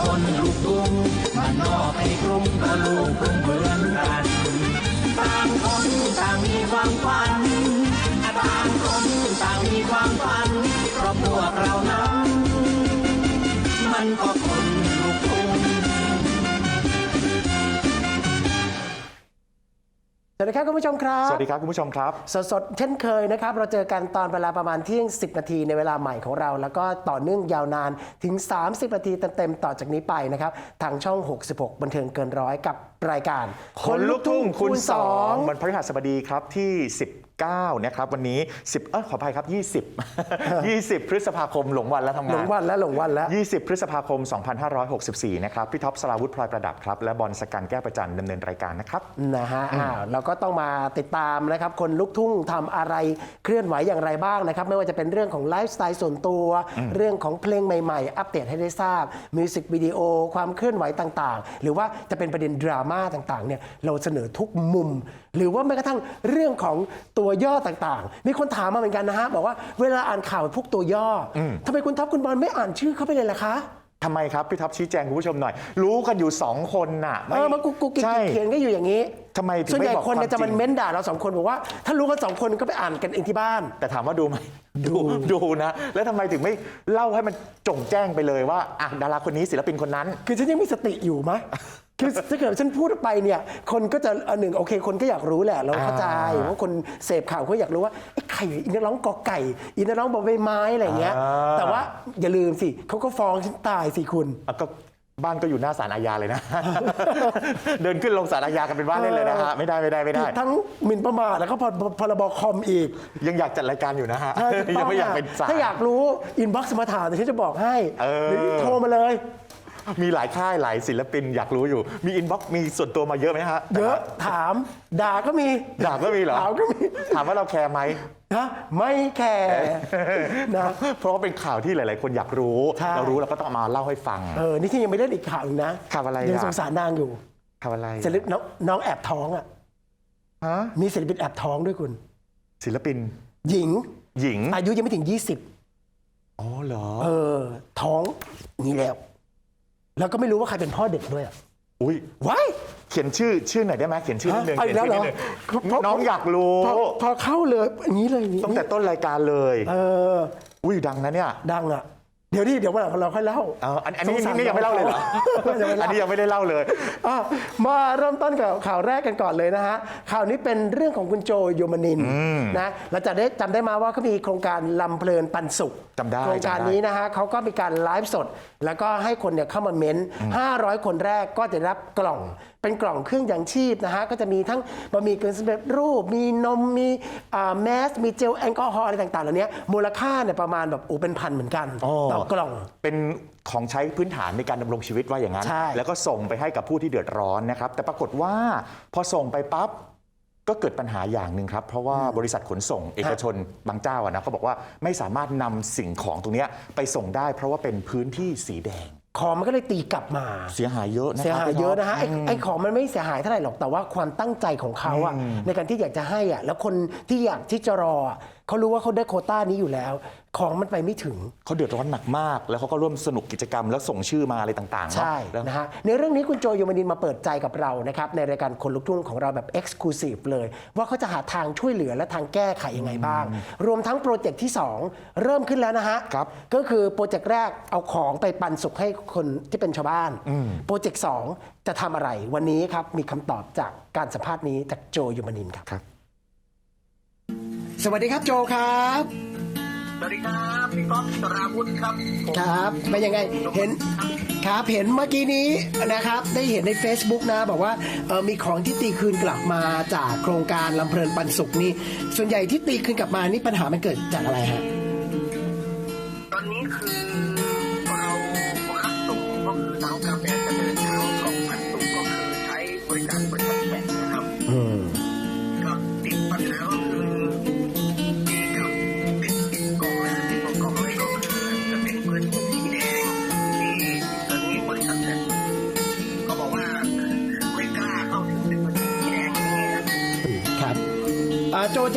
คนลูกทุ่งบ้านนอกในกรุงก็ลูกกรุงเหมือนกันต่างคนต่างมีความฝันต่างคนต่างมีความฝันเพราะพวกเรานั้นมันก็ วัสดีครับคุณผู้ชมครับ สวัสดีครับคุณผู้ชมครับ สดๆเช่นเคยนะครับ เราเจอกันตอนเวลาประมาณเที่ยง 10 นาทีในเวลาใหม่ของเรา แล้วก็ต่อเนื่องยาวนานถึง 30 นาทีเต็มๆต่อจากนี้ไปนะครับ ทางช่อง 66 บันเทิงเกินร้อยกับรายการคนลูกทุ่งคูณสอง2วันพฤหัสบดีครับที่ 19 นะครับ วันนี้ 10 เออขออภัยครับ 20 20 พฤษภาคมหลงวันแล้วทำหลงางนวันแล้วหลงวันแล้ว 20 พฤษภาคม 2564 นะครับ พี่ท็อปสราวุธพลอยประดับครับ และบอลสกันแก้วประจันดำเนินรายการนะครับ นะฮะอ้าวเราก็ต้องมาติดตามนะครับ คนลุกทุ่งทำอะไรเคลื่อนไหวอย่างไรบ้างนะครับ ไม่ว่าจะเป็นเรื่องของไลฟ์สไตล์ส่วนตัว เรื่องของเพลงใหม่ๆ อัปเดตให้ได้ทราบ มิวสิกวิดีโอ ความเคลื่อนไหวต่างๆ หรือว่าจะเป็นประเด็นดราม่าต่างๆ เนี่ย เราเสนอทุกมุม หรือว่าแม้กระทั่งเรื่องของตัวย่อต่างๆ มีคนถามมาเหมือนกันนะฮะบอกว่าเวลาอ่านข่าวพวกตัวย่ออทำไมคุณท็อปคุณบอลไม่อ่านชื่อเข้าไปเลยล่ะคะทำไมครับ พี่ท็อปชี้แจงคุณผู้ชมหน่อย รู้กันอยู่ 2 คนน่ะเออมันกุกกุกกิ๊กใช่กิ๊กเขียนก็อยู่อย่างนี้ ทำไมถึงส่วนใหญ่ไม่บอกคนเนี่ยความจะมันจริงเม้นด่าเราสองคนบอกว่า ถ้ารู้กันสองคนก็ไปอ่านกันเองที่บ้าน แต่ถามว่าดูไหมดูดูนะ แล้วทำไมถึงไม่เล่าให้มันจงแจ้งไปเลยว่าอะดาราคนนี้ศิลปินคนนั้น คือฉันยังมีสติอยู่ไหม คือถ้าเกิดฉันพูดไปเนี่ย คนก็จะอันหนึ่งโอเค คนก็อยากรู้แหละ เราเข้าใจอ่าว่าคนเสพข่าวเขาอยากรู้ว่าไอ้ใครอินนักร้องกอไก่ อินนักร้องบอใบไม้อะไรอย่างเงี้ย อ่า แต่ว่าอย่าลืมสิเขาก็ฟ้องฉันตายสิคุณ อะก็บ้านก็อยู่หน้าศาลอาญาเลยนะ เดินขึ้นลงศาลอาญากันเป็นบ้านเล่นเลยนะฮะไม่ได้ไม่ได้ไม่ได้ทั้งหมิ่นประมาทแล้วก็พรพรบคอมอีกยังอยากจัดรายการอยู่นะฮะใช่ถูกต้ยังไม่อยากเป็นศาล ถ้าอยากรู้ อินบ็อกซ์มาถามเดี๋ยวฉันจะบอกให้เออ หรือโทรมาเลย มีหลายค่ายหลายศิลปินอยากรู้อยู่ มีอินบ็อกมีส่วนตัวมาเยอะไหมฮะเยอะถาม ด่าก็มีด่าก็มีเหรอถามก็มีถามว่าเราแคร์ไหมนะไม่แคร์นะเพราะว่าเป็นข่าวที่หลาย ๆ คนอยากรู้ใช่เรารู้เราก็ต้องเอามาเล่าให้ฟังเออนี่ที่ยังไม่เล่นอีกข่าวหนึงนะข่าวอะไรยังอะสงสารนางอยู่ข่าวอะไรศิลปินน้องน้องแอบท้องอะฮะมีศิลปินแอบท้องด้วยคุณ ศิลปิน หญิง หญิง อายุยังไม่ถึง 20อ๋อเหรอ เออ ท้องนี่แล้ว แล้วก็ไม่รู้ว่าใครเป็นพ่อเด็กด้วยอะอุ้ยว้ายเขียนชื่อชื่อหน่อยได้ไหมเขียนชื่อนิดนึงเอาอีเขีกยนแล้วชื่อเหรนิอดนึงน้องอยากรู้พอพอเข้าเลยอย่างนี้เลยอย่างนี้ตั้งแต่ต้นรายการเลย เอออุ้ยดังนะเนี่ย ดังอะ เดี๋ยวที่เดี๋ยววันหลังเราค่อยเล่า เอออันอันนี้สงสารนี่ยังไม่เล่าเลยเหรอยังไม่เล่า อันนี้ยังไม่ได้เล่าเลย อะมาเริ่มต้นกับข่าวแรกกันก่อนเลยนะฮะ ข่าวนี้เป็นเรื่องของคุณโจโยมนินทร์นะเราจะได้จำได้มาว่าเขามีโครงการลำเพลินปันสุขจำได้โครงการจำได้ นี้นะฮะเขาก็มีการไลฟ์สด แล้วก็ให้คนเนี่ยเข้ามาเม้นต์500 คนแรกก็จะได้รับกล่อง เป็นกล่องเครื่องยังชีพนะฮะก็จะมีทั้งบะหมี่กึ่งสำเร็จรูป มีนมมีอ่าแมสมีเจลแอลกอฮอล์อะไรต่างๆเหล่านี้มูลค่าเนี่ยประมาณแบบโอ้เป็นพันเหมือนกันอ๋อต่อกล่องเป็นของใช้พื้นฐานในการดำรงชีวิตว่าอย่างนั้นใช่แล้วก็ส่งไปให้กับผู้ที่เดือดร้อนนะครับ แต่ปรากฏว่าพอส่งไปปั๊บก็เกิดปัญหาอย่างหนึ่งครับ เพราะว่าบริษัทขนส่งเอกชนบางเจ้าอะนะเขาบอกว่าไม่สามารถนำสิ่งของตรงเนี้ยไปส่งได้ เพราะว่าเป็นพื้นที่สีแดง ของมันก็เลยตีกลับมา เสียหายเยอะนะครับเสียหายพี่เยอะท็ปนะฮะไอ้ไอ้ของมันไม่เสียหายเท่าไหร่หรอกแต่ว่าความตั้งใจของเขาอะในการที่อยากจะให้อะแล้วคนที่อยากที่จะรออะเขารู้ว่าเขาได้โควต้านี้อยู่แล้ว ของมันไปไม่ถึง เขาเดือดร้อนหนักมาก แล้วเขาก็ร่วมสนุกกิจกรรม แล้วส่งชื่อมาอะไรต่างๆเนอะใช่แล้วนะฮะในเรื่องนี้คุณโจโยมนินมาเปิดใจกับเรานะครับในรายการคนลุกทุ่งของเราแบบ Exclusive เลย ว่าเขาจะหาทางช่วยเหลือและทางแก้ไขยังไงบ้าง รวมทั้งโปรเจกต์ที่ 2 เริ่มขึ้นแล้วนะฮะครับก็คือโปรเจกต์แรกเอาของไปปันสุขให้คนที่เป็นชาวบ้าน โปรเจกต์สองจะทำอะไรวันนี้ครับมีคำตอบจากการสัมภาษณ์นี้จากโจโยมนินครับ ครับ สวัสดีครับโจครับส วัสดีครับพี่ก๊อฟสราวุธครับผมครับเป็นยังไงเห็นครับเห็นเมื่อกี้นี้นะครับ ได้เห็นใน Facebook นะบอกว่าเออมีของที่ตีคืนกลับมาจากโครงการลำเพลินปันสุขนี่ส่วนใหญ่ที่ตีคืนกลับมานี่ปัญหามันเกิดจากอะไรฮะตอนนี้คือ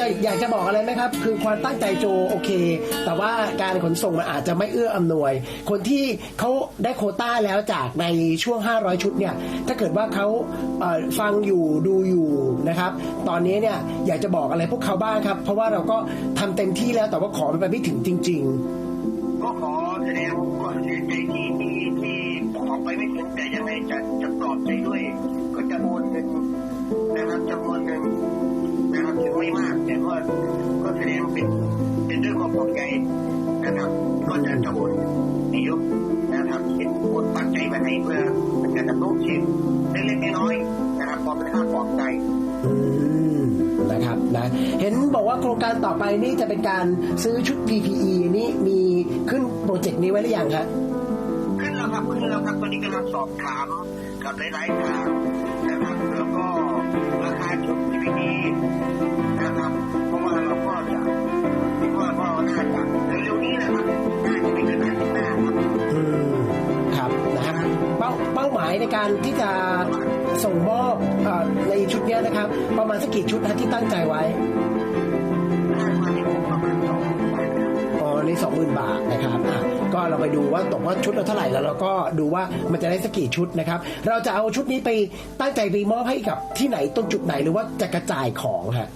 จจะอยากจะบอกอะไรไหมครับ คือความตั้งใจโจโอเค แต่ว่าการขนส่งมันอาจจะไม่เอื้ออำนวย คนที่เขาได้โคต้าแล้วจากในช่วง 500 ชุดเนี่ย ถ้าเกิดว่าเขาเฟังอยู่ดูอยู่นะครับ ตอนนี้เนี่ยอยากจะบอกอะไรพวกเขาบ้างครับ เพราะว่าเราก็ทำเต็มที่แล้วแต่ว่าขอมันไปไม่ถึงจริงก็ขอแสดงความเสียใจที่ที่ที่ออไปไม่ถึงแต่ยังไงจะจะปลอบใจด้วย ก็จะโอนเงินนะครับจำนวนเงิน ไม่มาก แต่ก็ก็แสดงเป็นเป็นด้วยความปลอบใจนะครับก็จะจะโอนนิยมนะครับเป็นโอนปัจจัยมาให้เพื่อเป็นการดำรงชีพเล็กๆน้อยๆนะครับพอเป็นค่าปลอบใจๆอืมนะครับนะเห็นบอกว่าโครงการต่อไปนี่จะเป็นการซื้อชุด PPE นี่มีขึ้นโปรเจกต์นี้ไว้หรือยังครับขึ้นแล้วครับขึ้นแล้วครับตอนนี้กำลังสอบถามกับหลายๆทาง ราคาชุดที่ดีนะครับเพราะว่าเราก็จะคิดว่าก็น่าจะเร็วๆนี้นะครับน่าจะไม่เกินอาทิตย์หน้าครับอืมครับนะฮะเป้าเป้าหมายในการที่จะส่งมอบเออในชุดเนี้ยนะครับ ประมาณสักกี่ชุดนะที่ตั้งใจไว้คาดว่าจะคงประมาณสองหมื่นบาทครับ อ๋อในสองหมื่นบาทนะครับอะ ก็เราไปดูว่าตกว่าชุดละเท่าไหร่แล้วเราก็ดูว่ามันจะได้สักกี่ชุดนะครับ เราจะเอาชุดนี้ไปตั้งใจไปมอบให้กับที่ไหนตรงจุดไหนหรือว่าจะกระจายของฮะ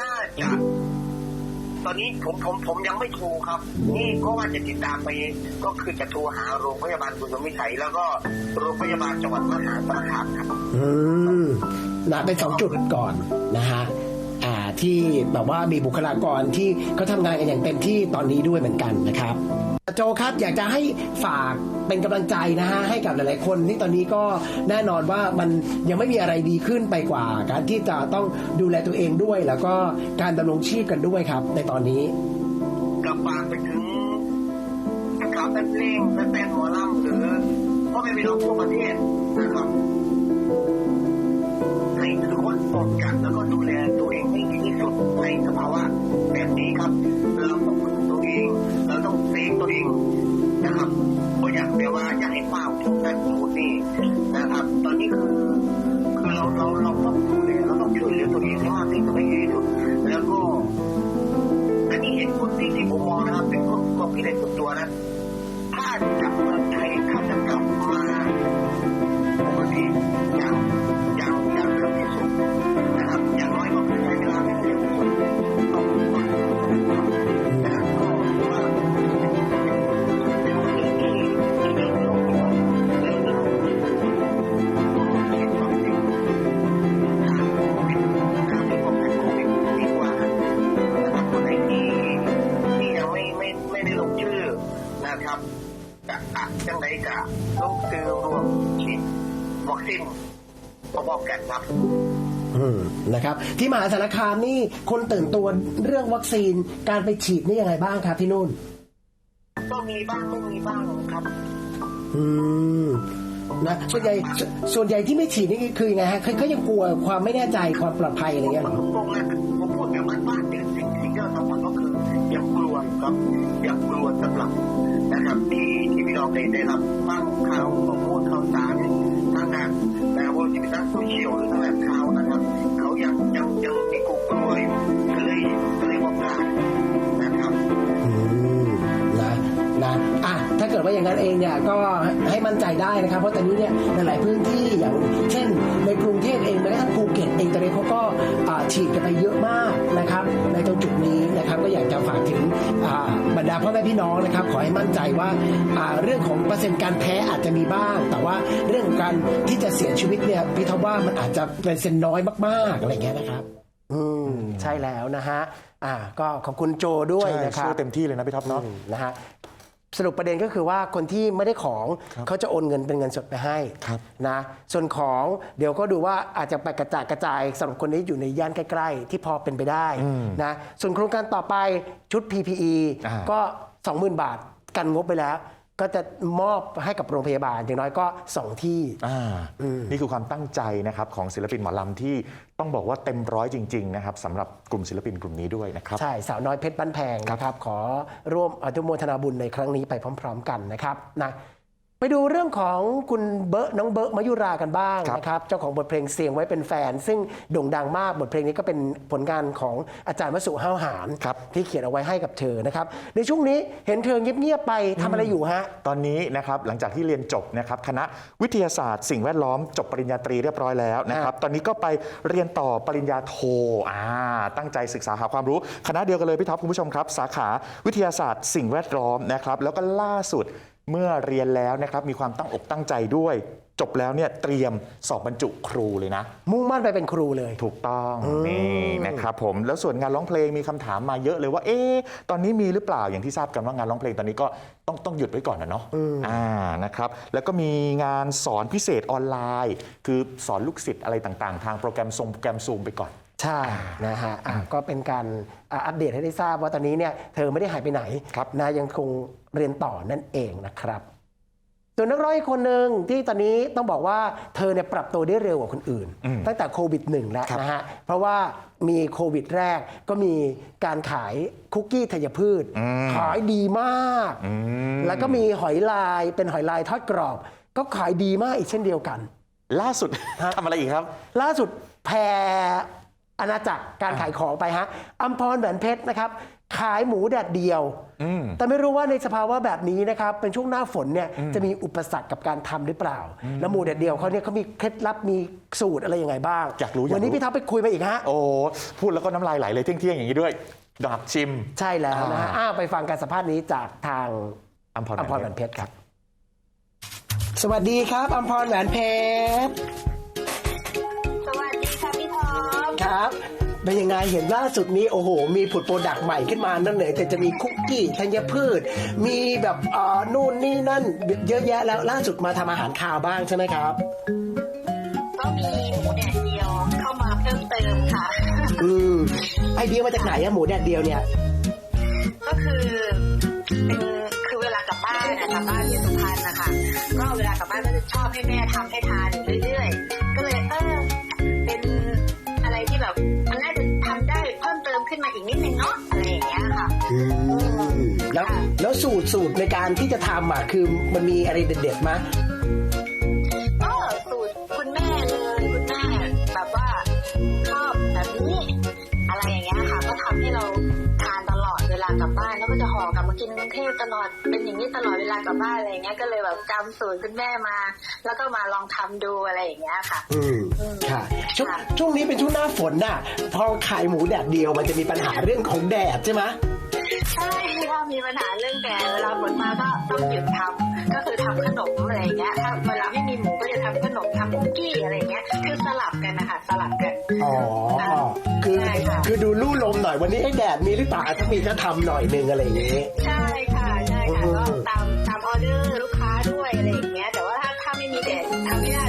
น่าจะตอนนี้ผมผมผมยังไม่โทรครับ นี่เพราะว่าจะติดตามไป ก็คือจะโทรหาโรงพยาบาลบุญสมิชัยแล้วก็โรงพยาบาลจังหวัดมหาสารคามครับอืมนะเป็นสองจุดก่อนนะฮะอ่าที่แบบว่ามีบุคลากรที่เขาทำงานกันอย่างเต็มที่ตอนนี้ด้วยเหมือนกันนะครับ โจครับอยากจะให้ฝากเป็นกำลังใจนะฮะให้กับหลาย ๆ คนที่ตอนนี้ก็แน่นอนว่ามันยังไม่มีอะไรดีขึ้นไปกว่า การที่จะต้องดูแลตัวเองด้วย แล้วก็การดำรงชีพกันด้วยครับ ในตอนนี้กับฝากไปถึงนะครับแฟนเพลงแฟนหมอลำหรือพ่อแม่พี่น้องทั่วประเทศนะครับให้ทุกคนป้องกันแล้วก็ดูแลตัวเองให้ดีที่สุดในสภาวะแบบนี้ครับเรา ตัวเองนะครับก็อยากเรียกว่าอยากให้เป้าทุกนั้นทุกนี่นะครับ ตอนนี้คือคือเราเราเราต้องดูแลเราต้องช่วยเหลือตัวเองให้มากที่สุดให้ดีที่สุดแล้วก็อันนี้เห็นคนที่ที่ผมมองนะครับ เป็นคนก็พิเรนส่วนตัวนะถ้าจากเมืองไทยถ้าจะกลับมา ที่มหาสารคามนี่คนตื่นตัวเรื่องวัคซีนการไปฉีดนี่ยังไงบ้างครับที่นู่น ก็มีบ้างไม่มีบ้างครับ อืมนะส่วนใหญ่สส่วนใหญ่ที่ไม่ฉีดนี่คือยังไงฮะเขาเขายังกลัวความไม่แน่ใจความปลอดภัยอะไรเงี้ยเหรอตรงๆนะผมพูดแบบบ้านๆเนี่ยสิ่งสิ่งที่เราทำก็คือยังกลัวอยู่ครับยังกลัวสำหรับนะครับที่ที่พี่น้องได้ได้รับฟังข่าวข้อมูลข่าวสารทางด้านแต่ว่าที่เป็นทางโซเชียลหรือทางด้านข่าวนะครับเขา ยังยังยังมีกลัวกลัวอยู่ก็เลยก็เลยบอกกล้าน เกิดว่าอย่างนั้นเองเนี่ยก็ให้มั่นใจได้นะครับ เพราะตอนนี้เนี่ยในหลายพื้นที่อย่างเช่น ในกรุงเทพเองแม้กระทั่งภูเก็ตเองตอนนี้เขาก็อ่าฉีดกันไปเยอะมากนะครับ ในตรงจุดนี้นะครับก็อยากจะฝากถึงอ่าบรรดาพ่อแม่พี่น้องนะครับ ขอให้มั่นใจว่าอ่าเรื่องของเปอร์เซ็นต์การแพ้อาจจะมีบ้าง แต่ว่าเรื่องของการที่จะเสียชีวิตเนี่ยพี่ทว่ามันอาจจะเปอร์เซ็นต์น้อยมากๆอะไรเงี้ยนะครับ อืมใช่แล้วนะฮะอ่าก็ขอบคุณโจด้วยใช่นะครับสู้เต็มที่เลยนะพี่ท็อปเนาะอืมนะฮะ สรุปประเด็นก็คือว่าคนที่ไม่ได้ของเขาจะโอนเงินเป็นเงินสดไปให้ครับนะส่วนของเดี๋ยวก็ดูว่าอาจจะไปกระจายกระจายสำหรับคนที่อยู่ในย่านใกล้ๆ ที่พอเป็นไปได้นะส่วนโครงการต่อไปชุด PPE อ่าก็ 20,000 บาทกันงบไปแล้วก็จะมอบให้กับโรงพยาบาลอย่างน้อยก็ 2 ที่อ่านี่คือความตั้งใจนะครับของศิลปินหมอลำที่ ต้องบอกว่าเต็มร้อยจริง ๆ นะครับสำหรับกลุ่มศิลปินกลุ่มนี้ด้วยนะครับ ใช่สาวน้อยเพชรบ้านแพงนะครับ ขอร่วมอนุโมทนาบุญในครั้งนี้ไปพร้อม ๆ กันนะครับนะ ไปดูเรื่องของคุณเบิร์ตน้องเบิร์ตมายุรากันบ้างครับนะครับเจ้าของบทเพลงเสียงไว้เป็นแฟน ซึ่งโด่งดังมากบทเพลงนี้ก็เป็นผลงานของอาจารย์วสุห้าวหารครับที่เขียนเอาไว้ให้กับเธอนะครับในช่วงนี้เห็นเธอเงียบๆไปทำอะไรอยู่ฮะตอนนี้นะครับหลังจากที่เรียนจบนะครับคณะวิทยาศาสตร์ สิ่งแวดล้อมจบปริญญาตรีเรียบร้อยแล้วนะครับตอนนี้ก็ไปเรียนต่อปริญญาโทอ่าตั้งใจศึกษาหาความรู้คณะเดียวกันเลยพี่ท็อปคุณผู้ชมครับ สาขาวิทยาศาสตร์ สิ่งแวดล้อมนะครับแล้วก็ล่าสุด เมื่อเรียนแล้วนะครับมีความตั้งอกตั้งใจด้วย จบแล้วเนี่ยเตรียมสอบบรรจุครูเลยนะ มุ่งมั่นไปเป็นครูเลย ถูกต้องนี่นะครับผมแล้วส่วนงานร้องเพลงมีคำถามมาเยอะเลยว่า เอ๊ะตอนนี้มีหรือเปล่าอย่างที่ทราบกันว่างานร้องเพลงตอนนี้ก็ต้องต้องหยุดไว้ก่อนนะเนาะอ่านะครับแล้วก็มีงานสอนพิเศษออนไลน์ คือสอนลูกศิษย์อะไรต่างๆ ทางโปรแกรมทรงโปรแกรมซูมไปก่อน ใช่นะฮะอะก็เป็นการอะอัปเดตให้ได้ทราบว่าตอนนี้เนี่ยเธอไม่ได้หายไปไหนครับ นะยังคง เรียนต่อนั่นเองนะครับส่วนนักร้องอีกคนหนึ่งที่ตอนนี้ต้องบอกว่าเธอเนี่ยปรับตัวได้เร็วกว่าคนอื่น ตั้งแต่โควิดหนึ่งแล้วครับนะฮะ เพราะว่ามีโควิดแรกก็มีการขายคุกกี้ธัญพืช ขายดีมาก แล้วก็มีหอยลายเป็นหอยลายทอดกรอบ ก็ขายดีมากอีกเช่นเดียวกัน ล่าสุดทำอะไรอีกครับ ล่าสุดแพรอาณาจักรการขายของไปฮะอัมพรแหวนเพชรนะครับ ขายหมูแดดเดียว แต่ไม่รู้ว่าในสภาวะแบบนี้นะครับ เป็นช่วงหน้าฝนเนี่ยจะมีอุปสรรคกับการทำหรือเปล่า แล้วหมูแดดเดียวเขาเนี่ยเขามีเคล็ดลับมีสูตรอะไรยังไงบ้าง อยากรู้อยากรู้วันนี้พี่ท็อปไปคุยมาอีกฮะ โอ้ พูดแล้วก็น้ำลายไหลเลยเที่ยงๆอย่างนี้ด้วยดอกชิม ใช่แล้วนะฮะอ่าอ้าวไปฟังการสัมภาษณ์นี้จากทางอัมพรอัมพรแหแหววนนเพเพชชรรครับ สวัสดีครับอัมพรแหวนเพชร สวัสดีค่ะพี่ท็อปครับ เป็นยังไงเห็นล่าสุดนี้โอ้โห มีผุดโปรดักต์ใหม่ขึ้นมานั่นเลยแต่จะมีคุกกี้ธัญพืช มีแบบอ่านู่นนี่นั่นเยอะแยะแล้วล่าสุดมาทำอาหารคาวบ้างใช่ไหมครับ ก็มีหมูแดดเดียวเข้ามาเพิ่มเติมค่ะ อืมไอเดียมาจากไหนอะหมูแดดเดียวเนี่ย ก็คือเป็นคือเวลากลับบ้านนะกลับบ้านที่สุพรรณนะคะก็เวลากลับบ้านก็จะชอบให้แม่ทำให้ทานอยู่เรื่อยๆ ก็เลยเออเป็น สูตรสูตรในการที่จะทำอะคือมันมีอะไรเด็ดๆไหมก็สูตรคุณแม่เลยคุณแม่แบบว่าชอบแบบนี้อะไรอย่างเงี้ยค่ะ ก็ทำให้เราทานตลอดเวลากลับบ้านแล้วก็จะห่อกลับมากินกรุงเทพตลอดเป็นอย่างนี้ตลอดเวลากลับบ้านอะไรอย่างเงี้ยก็เลยแบบจำสูตรคุณแม่มา แล้วก็มาลองทำดูอะไรอย่างเงี้ยค่ะ อืมค่ะช่วงค่ะ ช่วงนี้เป็นช่วงหน้าฝนน่ะพอขายหมูแดดเดียวมันจะมีปัญหาเรื่องของแดดใช่ไหม ใช่ถ้ามีปัญหาเรื่องแดดเวลาฝนมาก็ต้องหยุดทำก็คือทำขนมอะไรเงี้ยถ้าเวลาไม่มีหมูก็จะทำขนมทำคุกกี้อะไรเงี้ยคือสลับกันนะคะสลับกันอ๋อคือคือดูลู่ลมหน่อยวันนี้ให้แดดมีหรือเปล่าถ้ามีก็ทำหน่อยหนึงอะไรอย่างงี้ยใช่ค่ะใช่ค่ะก็ตามตามออเดอร์ลูกค้าด้วยอะไรอย่างเงี้ยแต่ว่าถ้าถ้าไม่มีแดดทำไม่ได้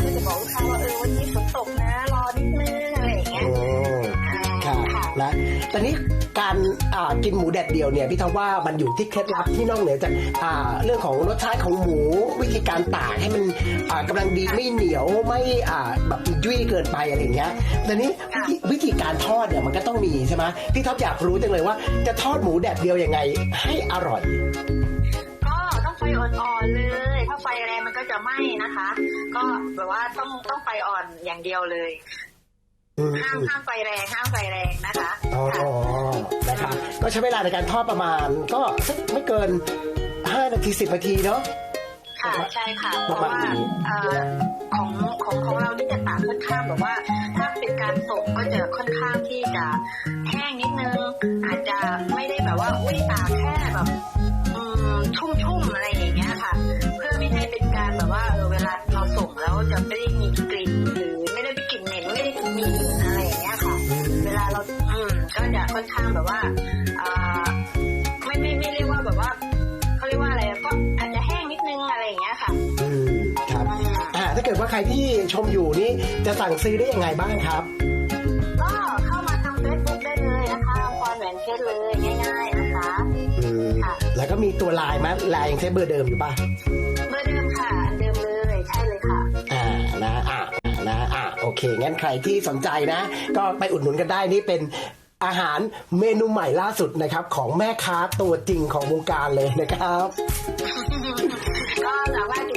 ตอนนี้การกินหมูแดดเดียวเนี่ยพี่ทว่ามันอยู่ที่เคล็ดลับที่นอกเหนือจากเรื่องของรสชาติของหมูวิธีการตากให้มันอ่ากำลังดีไม่เหนียวไม่แบบยุ่ยเกินไปอะไรอย่างเงี้ยต่นี้วิธีการทอดเนี่ยมันก็ต้องมีใช่ไหมพี่ท็อปอยากรู้จังเลยว่าจะทอดหมูแดดเดียวยังไงให้อร่อยก็ต้องไฟอ่อนๆเลย ถ้าไฟแรงมันก็จะไหม้นะคะ ก็แบบว่าต้องต้องไฟอ่อนอย่างเดียวเลย ห้ามห้ามไฟแรงห้ามไฟแรงนะคะอ๋อค่ะนะครับก็ใช้เวลาในการทอดประมาณ ก็สักไม่เกิน5นาที10นาทีเนาะค่ะใช่ค่ะเพประราะมาณว่านี้เอ่อของของของเรานี่จะตากค่อนข้างแบบว่า ถ้าเป็นการส่งก็จะค่อนข้างที่จะแห้งนิดนึงอาจจะไม่ได้แบบว่าอุ้ยตากแค่แบบอืมชุ่มๆอะไรอย่างเงี้ยค่ะ ชมอยู่นี่จะสั่งซื้อได้ยังไงบ้างครับ ก็เข้ามาทางเฟซบุ๊กได้เลยนะคะพรแหวนเพชรเลยง่ายๆนะคะอืมค่ะแล้วก็มีตัวไลน์ไหมไลน์ยังใช้เบอร์เดิมอยู่ป่ะเบอร์เดิมค่ะอันเดิมเลยใช่เลยค่ะ อ่านะอ่านะอ่าโอเค งั้นใครที่สนใจนะ ก็ไปอุดหนุนกันได้นี่เป็นอาหารเมนูใหม่ล่าสุดนะครับ ของแม่ค้าตัวจริงของวงการเลยนะครับ ก็สามารถติด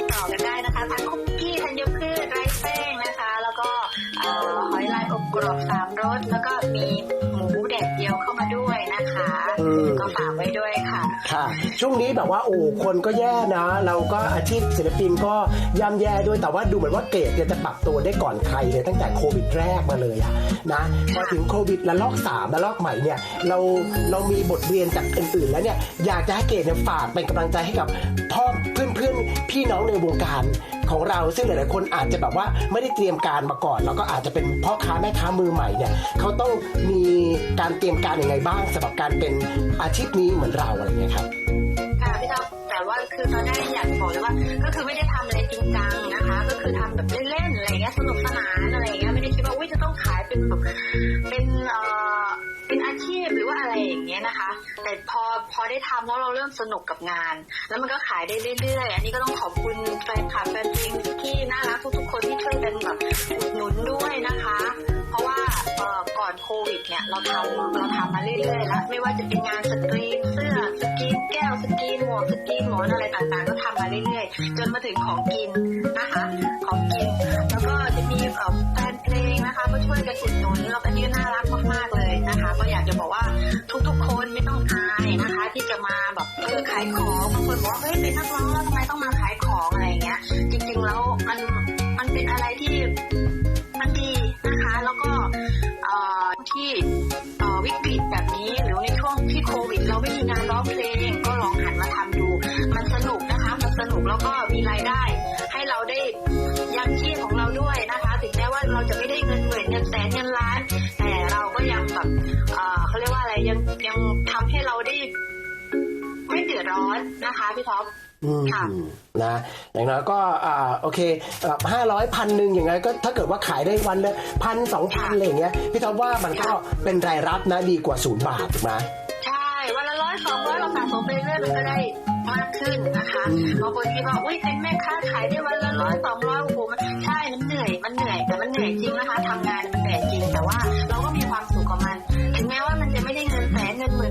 กรอบสามรสแล้วก็มีหมูแดดเดียวเข้ามาด้วยนะคะ อืม ก็ฝากไว้ด้วยค่ะ ค่ะ ช่วงนี้แบบว่าโอ้คนก็แย่นะ เราก็อาชีพศิลปินก็ย่ำแย่ด้วยแต่ว่าดูเหมือนว่าเกรดเนี่ยจะปรับตัวได้ก่อนใครเลยตั้งแต่โควิดแรกมาเลยอะนะพอถึงโควิดระลอกสามระลอกใหม่เนี่ย เราเรามีบทเรียนจากอื่นๆแล้วเนี่ยอยากจะให้เกรดเนี่ยฝากเป็นกำลังใจให้กับพ่อเพื่อนๆพี่น้องในวงการ ของเรา ซึ่งหลายๆคนอาจจะแบบว่าไม่ได้เตรียมการมาก่อน แล้วก็อาจจะเป็นพ่อค้าแม่ค้ามือใหม่เนี่ยเขาต้องมีการเตรียมการยังไงบ้างสำหรับการเป็นอาชีพนี้เหมือนเราอะไรเงี้ยครับค่ะพี่ท็อปแต่ว่าคือตอนแรกอยากบอกเลยว่า ก็คือไม่ได้ทำอะไรจริงจังนะคะ ก็คือทำแบบเล่นๆอะไรเงี้ยสนุกสนานอะไรเงี้ยไม่ได้คิดว่าอุ้ยจะต้องขายเป็นแบบ อพอได้ทำแล้วเราเริ่มสนุกกับงาน แล้วมันก็ขายได้เรื่อยๆ อันนี้ก็ต้องขอบคุณแฟนคลับแฟนเพลงที่น่ารักทุกๆคนที่ช่วยกันแบบหนุนด้วยนะคะ เพราะว่าก่อนโควิดเนี่ยเราทำเราทำมาเรื่อยๆแล้วไม่ว่าจะเป็นงานสกรีนเสื้อสกรีนแก้วสกรีนหมวกสกรีนหมอนอะไรต่างๆ ก็ทำมาเรื่อยๆ จนมาถึงของกินนะคะ ของกิน นเพลงนะคะก็ช่วยกันอุดหนุนแล้วก็นี่น่ารักมากๆเลยนะคะ ก็อยากจะบอกว่าทุกๆคนไม่ต้องอายนะคะ ที่จะมาแบบเออขายของบางคนบอกว่าเฮ้ยเป็นนักร้องแล้วทำไมต้องมาขายของอะไรเงี้ย จริงๆแล้วมันมันเป็นอะไรที่มันดีนะคะ แล้วก็เอ่อที่วิกฤตแบบนี้หรือในช่วงที่โควิด เราไม่มีงานร้องเพลงก็ลองหันมาทำดู มันสนุกนะคะมันสนุกแล้วก็มีรายได้ ดือดร้อนนะคะพี่ท็อปอืมค่ะนะอย่างน้อยก็อ่าโอเคห้าร้อยพันหนึ่งอย่างไงก็ถ้าเกิดว่าขายได้วันละพันสองพันอะไรอย่างเงี้ยพี่ท็อปว่ามันก็เป็นรายรับนะดีกว่าศูนย์บาทถูกไหมใช่วันละร้อยสองร้อยเราสะสมไปเรื่อยมันก็ได้มากขึ้นนะคะบางคนคิดว่าอุ้ยเป็นแม่ค้าขายได้วันละร้อยสองร้อยโอ้โหมันใช่มันเหนื่อยมันเหนื่อยแต่มันเหนื่อยจริงนะคะทำงานมันเหนื่อยจริงแต่ว่าเราก็มีความสุขกับมัน ถึงแม้ว่ามันจะไม่ได้เงินแสนเงินหมื่น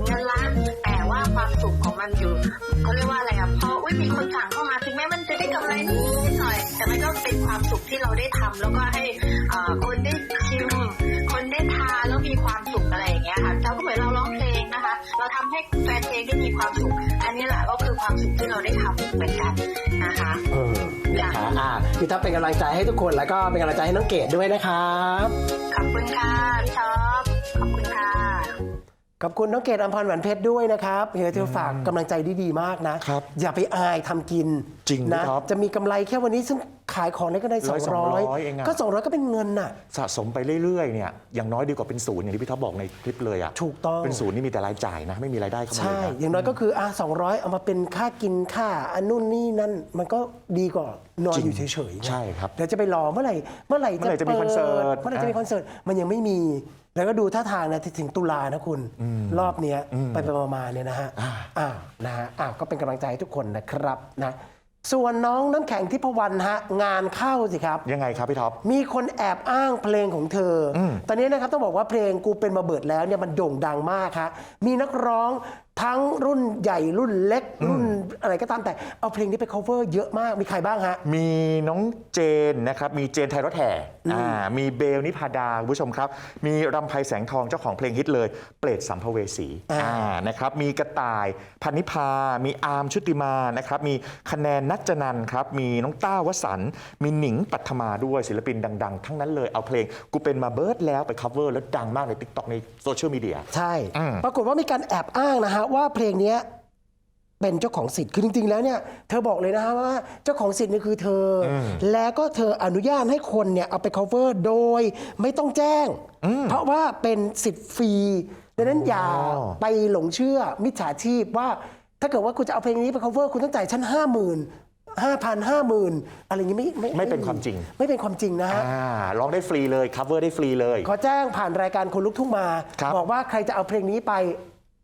เงินล้านแต่ว่าควา มสุขของมันอยู่เขาเรียกว่าอะไรอะพออุ้ยมีคนสั่งเข้ามาถึงแม้มันจะได้กำไรนิดหน่อย แต่มันก็เป็นความสุขที่เราได้ทำแล้วก็ให้เอ่อคนได้ชิมคนได้ทานแล้วมีความสุขอะไรอย่างเงี้ยค่ะเราก็เหมือนเราร้องเพลงนะคะ เราทำให้แฟนเพลงได้มีความสุข อันนี้แหละก็คือความสุขที่เราได้ทำเหมือนกันนะคะเออนะคะอ่าพี่ท็อปเป็นกำลังใจให้ทุกคนแล้วก็เป็นกำลังใจให้น้องเกดด้วยนะครับขอบคุณค่ะพี่ท็อปขอบคุณค่ะ ขอบคุณน้องเกดอัมพรหวานเพชรด้วยนะครับเฮียเธอฝากกำลังใจดีๆมากนะ ครับอย่าไปอายทำกินจริงนะครับ จะมีกำไรแค่วันนี้ซึ่งขายของได้ก็ได้ร้อยสองร้อยเองอะ 200 ก็ 200 ก็เป็นเงินน่ะ สะสมไปเรื่อยๆเนี่ยอย่างน้อยดีกว่าเป็นศูนย์อย่างที่พี่ท็อปบอกในคลิปเลยอะถูกต้อง เป็นศูนย์นี่มีแต่รายจ่ายนะ ไม่มีรายได้เข้ามาเลใช่ ยนะอย่างน้อยก็คืออะ200 เอามาเป็นค่ากินค่าอันนู่นนี่นั่น มันก็ดีกว่านอนจริงอยู่เฉยๆไงใช่ครับ เดี๋ยวจะไปรอเมื่อไหร่ เมื่อไหร่เมื่อไหร่จะมีคอนเสิร์ต เมื่อไหร่จะมีคอนเสิร์ต มันยังไม่มี แล้วก็ดูท่าทางนะถึงตุลานะคุณ รอบเนี้ยไปไปมาๆเนี่ยนะฮะอ้าวนะฮะอ้าวก็เป็นกำลังใจให้ทุกคนนะครับนะส่วนน้องน้ำแข็งทิพวรรณฮะงานเข้าสิครับ ยังไงครับพี่ท็อป มีคนแอบอ้างเพลงของเธออตอนนี้นะครับต้องบอกว่าเพลงกูเป็นมาเบิดแล้วเนี่ยมันโด่งดังมากครับมีนักร้องทั้งรุ่นใหญ่รุ่นเล็ก รุ่นอะไรก็ตามแต่เอาเพลงนี้ไป cover เยอะมากมีใครบ้างฮะ มีน้องเจนนะครับ มีเจนไทยรถแห่อ่ามีเบลนิพาดาคุณผู้ชมครับ มีรำไพแสงทองเจ้าของเพลงฮิตเลย เปรตสัมภเวสีอ่า อ่านะครับ มีกระต่ายพันนิพา มีอาร์มชุติมานะครับ มีคะแนนนัจจนันท์ครับ มีน้องต้าวสันต์มีหนิงปัทมาด้วยศิลปินดัง ๆ ทั้งนั้นเลยเอาเพลงกูเป็นมาเบิร์ดแล้วไป cover แล้วดังมากใน TikTok ในโซเชียลมีเดีย ใช่ อืมปรากฏว่ามีการแอบอ้างนะฮะว่าเพลงเนี้ยเป็นเจ้าของสิทธิ์คือจริง ๆ แล้วเนี่ยเธอบอกเลยนะฮะว่าเจ้าของสิทธิ์นี่คือเธออแล้วก็เธออนุญาตให้คนเนี่ยเอาไป cover โดยไม่ต้องแจ้ง เพราะว่าเป็นสิทธิ์ฟรีดังนั้นอย่าไปหลงเชื่อมิจฉาชีพว่าถ้าเกิดว่าคุณจะเอาเพลงนี้ไป cover คุณต้องจ่ายชั้นห้าหมื่นห้าพันห้าหมื่นอะไรอย่างนี้ไม่ไม่เป็นความจริง ไม่เป็นความจริงนะฮะอ่าร้องได้ฟรีเลย cover ได้ฟรีเลย ขอแจ้งผ่านรายการคนลุกทุ่งมาครับบอกว่าใครจะเอาเพลงนี้ไป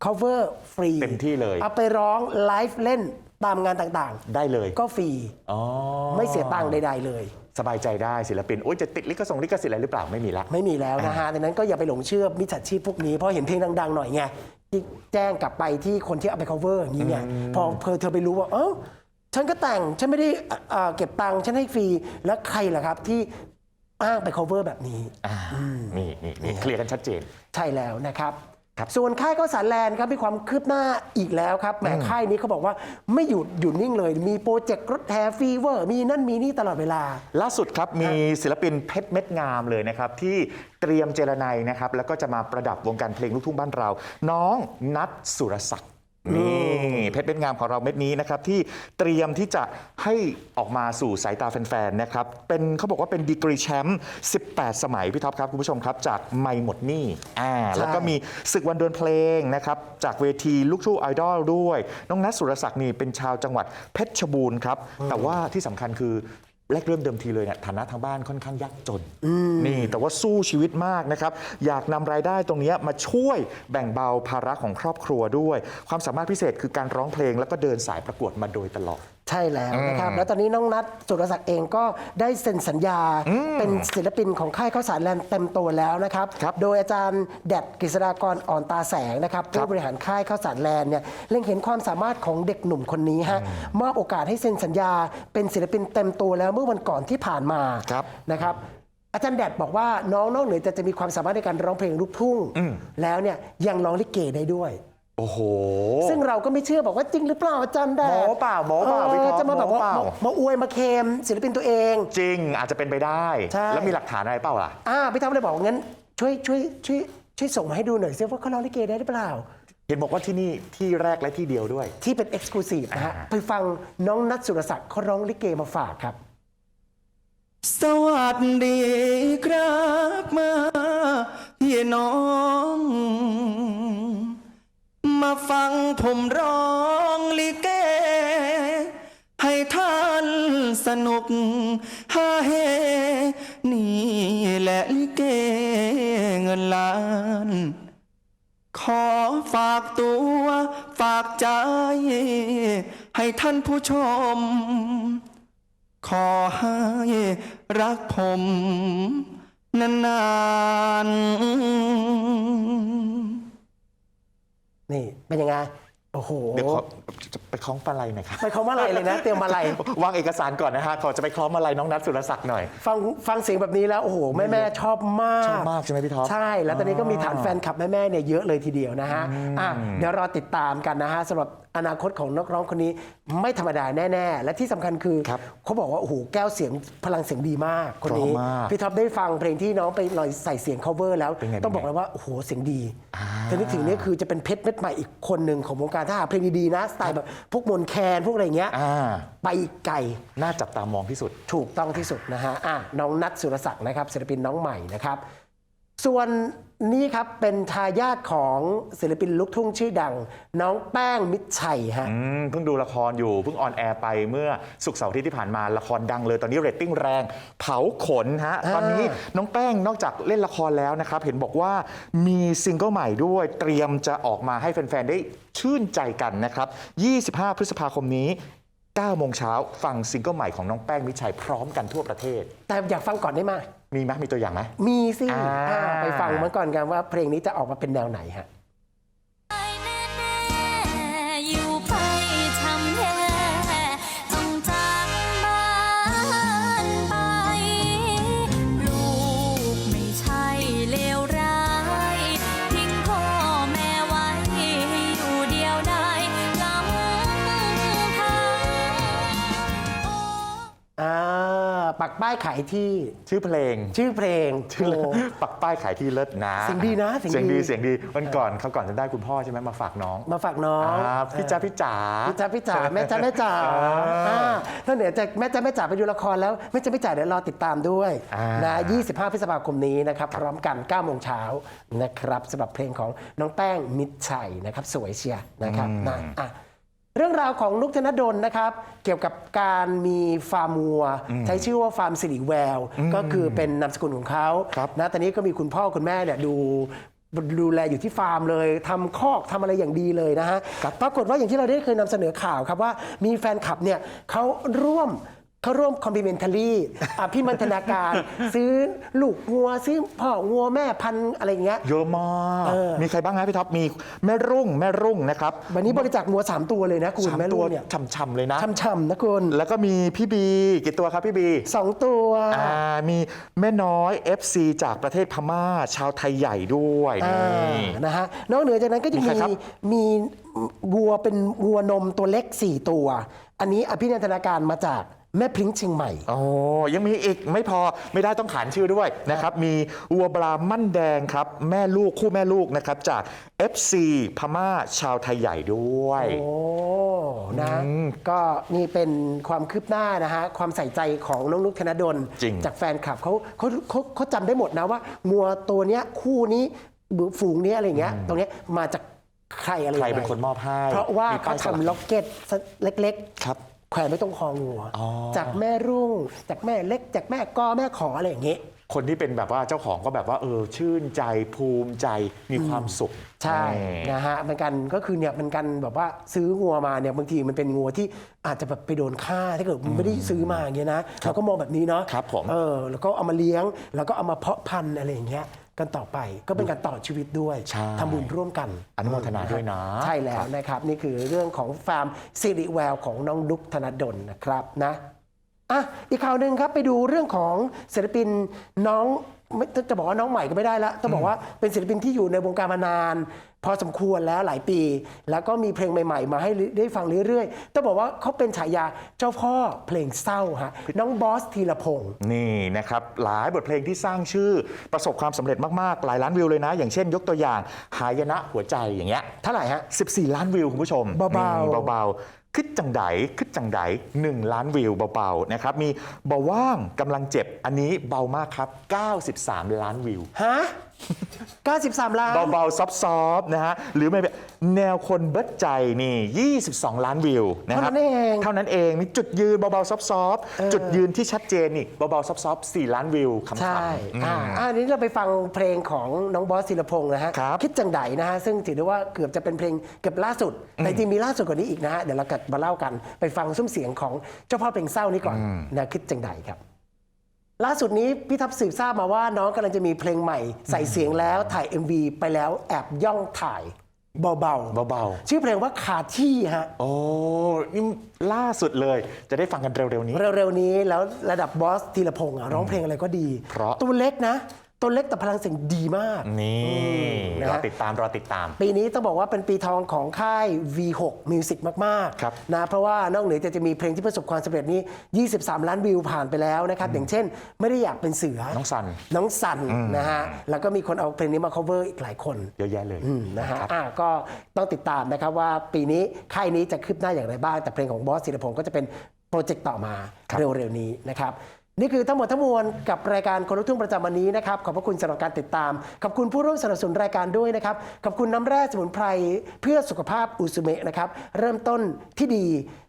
cover ฟรีเต็มที่เลย เอาไปร้องไลฟ์เล่นตามงานต่างได้เลย ๆ ก็ฟรีอ๋อไม่เสียตังค์ใดๆเลย สบายใจได้ศิลปิน โอ้ยจะติดลิขสงลิขสิทธิ์อะไรหรือเปล่าไม่มีละ ไม่มีแล้วนะฮะดังนั้นก็อย่าไปหลงเชื่อมิจฉาชีพพวกนี้เพราะเห็นเพลงดัง ๆ หน่อยไงที่แจ้งกลับไปที่คนที่เอาไป cover อย่างนี้ไงพอเพอเธอไปรู้ว่า เอ้าฉันก็แต่งฉันไม่ได้เอ่อเอ่อเก็บตังค์ฉันให้ฟรีแล้วใครล่ะครับที่อ้างไป cover แบบนี้ อ่านี่นี่นี่เคลียร์กันชัดเจน ใช่แล้วนะครับ ครับส่วนค่ายข้าวสารแลนด์ครับมีความคืบหน้าอีกแล้วครับแหมค่ายนี้เขาบอกว่าไม่หยุดหยุดนิ่งเลย มีโปรเจกต์รถแห่ฟีเวอร์ มีนั่นมีนี่ตลอดเวลา ล่าสุดครับมีศิลปินเพชรเม็ดงามเลยนะครับ ที่เตรียมเจรไนยนะครับ แล้วก็จะมาประดับวงการเพลงลูกทุ่งบ้านเรา น้องนัทสุรศักดิ์ นี่เพชรเม็ดงามของเราเม็ดนี้นะครับที่เตรียมที่จะให้ออกมาสู่สายตาแฟนๆนะครับเป็นเขาบอกว่าเป็นดีกรีแชมป์ 18 สมัยพี่ท็อปครับคุณผู้ชมครับ จากไม่หมดหนี่อ่าแล้วก็มีศึกวันเดินเพลงนะครับจากเวทีลูกทุ่งไอดอลด้วย น้องนัทสุรศักดิ์นี่เป็นชาวจังหวัดเพชรบูรณ์ครับแต่ว่าที่สำคัญคือ แรกเริ่มเดิมทีเลยเนี่ยฐานะทางบ้านค่อนข้างยากจนนี่แต่ว่าสู้ชีวิตมากนะครับ อยากนำรายได้ตรงเนี้ยมาช่วยแบ่งเบาภาระของครอบครัวด้วย ความสามารถพิเศษคือการร้องเพลงแล้วก็เดินสายประกวดมาโดยตลอด ใช่แล้วนะครับ แล้วตอนนี้น้องนัทสุรศักดิ์เองก็ได้เซ็นสัญญา เป็นศิลปินของค่ายข้าวสารแลนด์เต็มตัวแล้วนะครับครับ โดยอาจารย์แดดกฤษฎากรอ่อนตาแสงนะครับผู้บริหารค่ายข้าวสารแลนด์เนี่ยเล็งเห็นความสามารถของเด็กหนุ่มคนนี้ฮะมอบโอกาสให้เซ็นสัญญา เป็นศิลปินเต็มตัวแล้วเมื่อวันก่อนที่ผ่านมาครับนะครับอาจารย์แดดบอกว่าน้องนอกเหนือจากจะมีความสามารถในการร้องเพลงลูกทุ่ง แล้วเนี่ยยังร้องลิเกได้ด้วย โอ้โห ซึ่งเราก็ไม่เชื่อบอกว่าจริงหรือเปล่าอาจารย์แดดโม้เปล่าโม้เปล่าออพี่ท็อปจะมาแบบว่าโม้เปล่ามามาอวยมาเคมศิลปินตัวเอง จริงอาจจะเป็นไปได้ ใช่ แล้วมีหลักฐานอะไรเปล่าล่ะ อ่าพี่ท็อปเลยบอกงั้นช่วยช่วยช่วยช่วยส่งมาให้ดูหน่อยซิว่าเขาร้องลิเกได้หรือเปล่า เห็นบอกว่าที่นี่ที่แรกและที่เดียวด้วย ที่เป็นเอ็กซ์คลูซีฟนะฮะอ่าไปฟังน้องนัทสุรศักดิ์เขาร้องลิเกมาฝากครับ สวัสดีครับมาพี่น้อง มาฟังผมร้องลิเก ให้ท่านสนุกฮาเฮ นี่แหละลิเกเงินล้าน ขอฝากตัวฝากใจ ให้ท่านผู้ชม ขอให้รักผม นานๆ นี่เป็นยังไงโอ้โหเดี๋ยวขอจะไปคล้องปลาไหลหน่อยครับไปเขามาอะไรเลยนะ เตรียมมาอะไรวางเอกสารก่อนนะฮะขอจะไปคล้องมาลัยน้องนัทสุรศักดิ์หน่อย ฟังฟังเสียงแบบนี้แล้วโอ้โหแม่แม่ๆชอบมากชอบมากใช่ไหมพี่ท็อปใช่แล้วตอนนี้ก็มีฐานแฟนคลับแม่ๆเนี่ยเยอะเลยทีเดียวนะฮะอะเดี๋ยวรอติดตามกันนะฮะสำหรับ อนาคตของนักร้องคนนี้ไม่ธรรมดาแน่ ๆ และที่สำคัญคือครับเขาบอกว่าโอ้โหแก้วเสียงพลังเสียงดีมากคนนี้เพราะมากพี่ท็อปได้ฟังเพลงที่น้องไปลอยใส่เสียง cover แล้วเป็นไงต้องบอกเลยว่าโอ้โหเสียงดีถ้านึกถึงเนี่ยคือจะเป็นเพชรเม็ดใหม่อีกคนหนึ่งของวงการถ้าหาเพลงดีๆนะสไตล์แบบพวกมนต์แคนพวกอะไรเงี้ยอ่าไปไกลน่าจับตามองที่สุด ถูกต้องที่สุดนะฮะอะน้องนัทสุรศักดิ์นะครับศิลปินน้องใหม่นะครับ ส่วน นี้ครับเป็นทายาทของศิลปินลูกทุ่งชื่อดัง น้องแป้งมิตรชัยฮะ อืมเพิ่งดูละครอยู่เพิ่งออนแอร์ไปเมื่อสุกร์เสาร์อาที่ที่ผ่านมาละครดังเลยตอนนี้เรตติ้งแรง เผาขนฮะอ่า ตอนนี้น้องแป้งนอกจากเล่นละครแล้วนะครับ เห็นบอกว่ามีซิงเกิลใหม่ด้วย เตรียมจะออกมาให้แฟน ๆ ได้ชื่นใจกันนะครับ 25 พฤษภาคมนี้9โมงเช้าฟังซิงเกิลใหม่ของน้องแป้งมิตรชัยพร้อมกันทั่วประเทศ แต่อยากฟังก่อนได้ไหม มีไหมมีตัวอย่างไหมมีสิอ่า อ่าไปฟังมันก่อนกันว่าเพลงนี้จะออกมาเป็นแนวไหนฮะ ปักป้ายขายที่ชื่อเพลงชื่อเพลงชื่อโอ้ ปักป้ายขายที่เลิศนะเสียงดีนะเสีเสียยงงดี ดีเสียงดีวันก่อนเขาวก่อนจะได้คุณพ่อใช่ไหมมาฝากน้องมาฝากน้องอ่าพี่จ๋าพี่จ๋า พี่จ๋าพี่จ๋าแม่จ๋าแม่จ๋าอ่าถ้าเหนือจากแม่จ๋าแม่จ๋าไปดูละครแล้วแม่จ๋าแม่จ๋าเดี๋ยวรอติดตามด้วยอ่านนะ25 พฤษภาคมนี้นะครับพร้อมกัน9โมงเช้านะครับสำหรับเพลงของน้องแป้งมิตรชัยนะครับสวยเชียร์นะครับนะอะ เรื่องราวของนุกธนดลนะครับ เกี่ยวกับการมีฟาร์มวัว ใช้ชื่อว่าฟาร์มสิริแวว ก็คือเป็นนามสกุลของเขาครับนะตอนนี้ก็มีคุณพ่อคุณแม่เนี่ยดูดูแลอยู่ที่ฟาร์มเลยทำคอกทำอะไรอย่างดีเลยนะฮะปรากฏว่าอย่างที่เราได้เคยนำเสนอข่าวครับว่ามีแฟนคลับเนี่ยเขาร่วม เขาร่วมคอมพลีเมนทารีอภิมันธนาการ ซื้อลูกงัว ซื้อพ่องัวแม่พันธุ์อะไรอย่างเงี้ย เยอะมาก เออ มีใครบ้างฮะพี่ท็อปมีแม่รุ่งแม่รุ่งนะครับวันนี้บริจาคงัว3ตัวเลยนะคุณสามแม่ตัลูวกเนี่ยช่ำๆเลยนะ ช่ำๆนะคุณแล้วก็มีพี่บีกี่ตัวครับพี่บี สองตัว อ่ามีแม่น้อย FC จากประเทศพม่า ชาวไทยใหญ่ด้วยอ่านี่นะฮะนอกเหนือจากนั้นก็จะมีใครมีครับมีวัวเป็นวัวนมตัวเล็ก 4 ตัว อันนี้อภินันทนาการมาจาก แม่พริ้งเชียงใหม่ โอ้ยังมีอีกไม่พอไม่ได้ต้องขานชื่อด้วยนะครับ มีวัวบรามั่นแดงครับ แม่ลูกคู่แม่ลูกนะครับ จาก FC พม่าชาวไทยใหญ่ด้วย โอ้นะก็นี่เป็นความคืบหน้านะฮะความใส่ใจของน้องนุกธนดลจริง จากแฟนคลับเขาเขาเขาเขาจำได้หมดนะว่างัวตัวเนี้ยคู่นี้หรือฝูงเนี้ยอะไรเงี้ยตรงเนี้ยมาจากใครอะไรใครยังไงเป็นคนมอบให้เพราะว่ามีป้เขายสลัก ทำล็อกเก็ตเล็กครับ แขวนไว้ตรงคองัวอ๋อ จากแม่รุ่ง จากแม่เล็ก จากแม่กอแม่ขออะไรอย่างเงี้ย คนที่เป็นแบบว่าเจ้าของก็แบบว่าเออชื่นใจภูมิใจมีความสุขใช่นี่นะฮะมันกันก็คือเนี่ยมันกันแบบว่าซื้องัวมาเนี่ยบางทีมันเป็นงัวที่อาจจะแบบไปโดนฆ่าถ้าเกิดมันไม่ได้ซื้อมาอย่างเงี้ยนะเราก็มองแบบนี้เนาะครับผม เออแล้วก็เอามาเลี้ยง แล้วก็เอามาเพาะพันธุ์อะไรอย่างเงี้ย กันต่อไปก็เป็นการต่อชีวิตด้วยใช่ ทำบุญร่วมกันอนุโมทนาด้วยนะ ใช่แล้วนะครับ นี่คือเรื่องของฟาร์มสิริแววของน้องดุ๊กธนดลนะครับนะอะอีกข่าวหนึ่งครับไปดูเรื่องของศิลปินน้องไม่จะบอกว่าน้องใหม่ก็ไม่ได้ละต้องบอกว่าเป็นศิลปินที่อยู่ในวงการมานาน พอสมควรแล้วหลายปี แล้วก็มีเพลงใหม่ ๆ มาให้ได้ฟังเรื่อยๆต้องบอกว่าเขาเป็นฉายาเจ้าพ่อเพลงเศร้าฮะน้องบอสธีรพงศ์นี่นะครับหลายบทเพลงที่สร้างชื่อประสบความสำเร็จมากๆ หลายล้านวิวเลยนะ อย่างเช่น ยกตัวอย่างหายนะหัวใจอย่างเงี้ยเท่าไหร่ฮะ14 ล้านวิวคุณผู้ชมเบาๆนี่เบาๆคึดจังไดคึดจังได1ล้านวิวเบาๆนะครับมีเบาว่างกำลังเจ็บอันนี้เบามากครับ 93 ล้านวิวฮะ 93 ล้าน เบาๆ ซอฟๆนะฮะ หรือไม่แบบแนวคนเบิดใจนี่ 22 ล้านวิวนะครับ เท่านั้นเองเท่านั้นเองนี่จุดยืนเบาๆ ซอฟๆ จุดยืนที่ชัดเจนนี่เบาๆ ซอฟๆ 4 ล้านวิวคำๆใช่อืมอ่าอันนี้เราไปฟังเพลงของน้องบอสศิลพงศ์นะฮะครับคิดจังไดนะฮะ ซึ่งถือได้ว่าเกือบจะเป็นเพลงเกือบล่าสุด แต่จริงๆมีล่าสุดกว่านี้อีกนะฮะ เดี๋ยวเรากลับมาเล่ากัน ไปฟังซุ้มเสียงของเจ้าพ่อเพลงเศร้านี้ก่อนนะคิดจังไดครับ ล่าสุดนี้พี่ทับสืบทราบมาว่าน้องกำลังจะมีเพลงใหม่ ใส่เสียงแล้วถ่าย MV ไปแล้วแอบย่องถ่ายเบาเบาๆ ชื่อเพลงว่าขาดที่ฮะ ๆ โอ้นี่ล่าสุดเลย จะได้ฟังกันเร็วๆนี้ เร็วๆนี้แล้วระดับบอสธีรพงศ์อะร้องเพลงอะไรก็ดี เพราะ ตัวเล็กนะ ตัวเล็กแต่พลังเสียงดีมาก นี่นะฮะรอติดตาม รอติดตาม ปีนี้ต้องบอกว่าเป็นปีทองของค่าย V6 Music มากครับๆนะเพราะว่านอกเหนือจากจะมีเพลงที่ประสบความสำเร็จนี้ 23 ล้านวิวผ่านไปแล้วนะครับอย่างเช่น ไม่ได้อยากเป็นเสือ น้องสันน้องสันนะฮะแล้วก็มีคนเอาเพลงนี้มา cover อีกหลายคน เยอะแยะเลยอืมนะฮะครับอะก็ต้องติดตามนะครับว่าปีนี้ค่ายนี้จะคืบหน้าอย่างไรบ้าง แต่เพลงของบอสศิรพงศ์ก็จะเป็นโปรเจกต์ต่อมาเร็วๆนี้นะครับ นี่คือทั้งหมดทั้งมวลกับรายการคนลุกทุ่งประจำวันนี้นะครับ ขอบพระคุณสำหรับการติดตาม ขอบคุณผู้ร่วมสนับสนุนรายการด้วยนะครับ ขอบคุณน้ำแร่สมุนไพรเพื่อสุขภาพอุซุเมะนะครับ เริ่มต้นที่ดี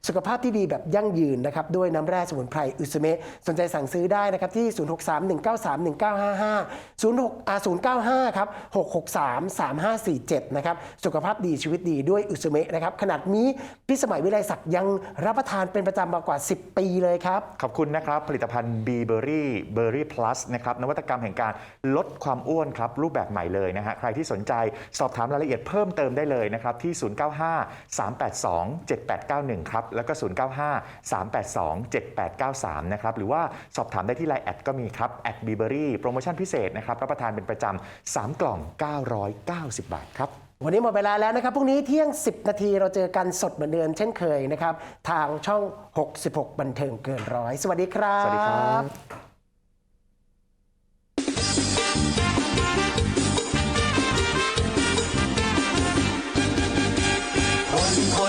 สุขภาพที่ดีแบบยั่งยืนนะครับด้วยน้ำแร่สมุนไพรอุซุเมะสนใจสั่งซื้อได้นะครับที่ 0631931955 06อ่า095ครับ663 3547นะครับสุขภาพดีชีวิตดีด้วยอุซุเมะนะครับขนาดนี้พิสมัยวิไลศักดิ์ยังรับประทานเป็นประจำมากว่า 10 ปีเลยครับขอบคุณนะครับผลิตภัณฑ์ B Berry Berry Plus นะครับนวัตกรรมแห่งการลดความอ้วนครับรูปแบบใหม่เลยนะฮะใครที่สนใจสอบถามรายละเอียดเพิ่มเติมได้เลยนะครับที่ 095 382 7891 ครับ แล้วก็ 095 382 7893 นะครับหรือว่าสอบถามได้ที่ไลน์แอดก็มีครับแอด B Berry โปรโมชั่นพิเศษนะครับรับประทานเป็นประจำ3 กล่อง 990 บาทครับ วันนี้หมดเวลาแล้วนะครับ พรุ่งนี้เที่ยง 10 นาทีเราเจอกันสดเหมือนเดิมเช่นเคยนะครับ ทางช่อง 66 บันเทิงเกินร้อย สวัสดีครับ สวัสดีครับ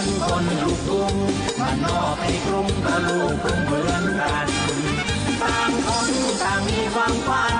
นคนลูกทุ่งมันนอกในกรุงก็ลูกกรุงเหมือนกัน ต่างคนต่างมีความฝัน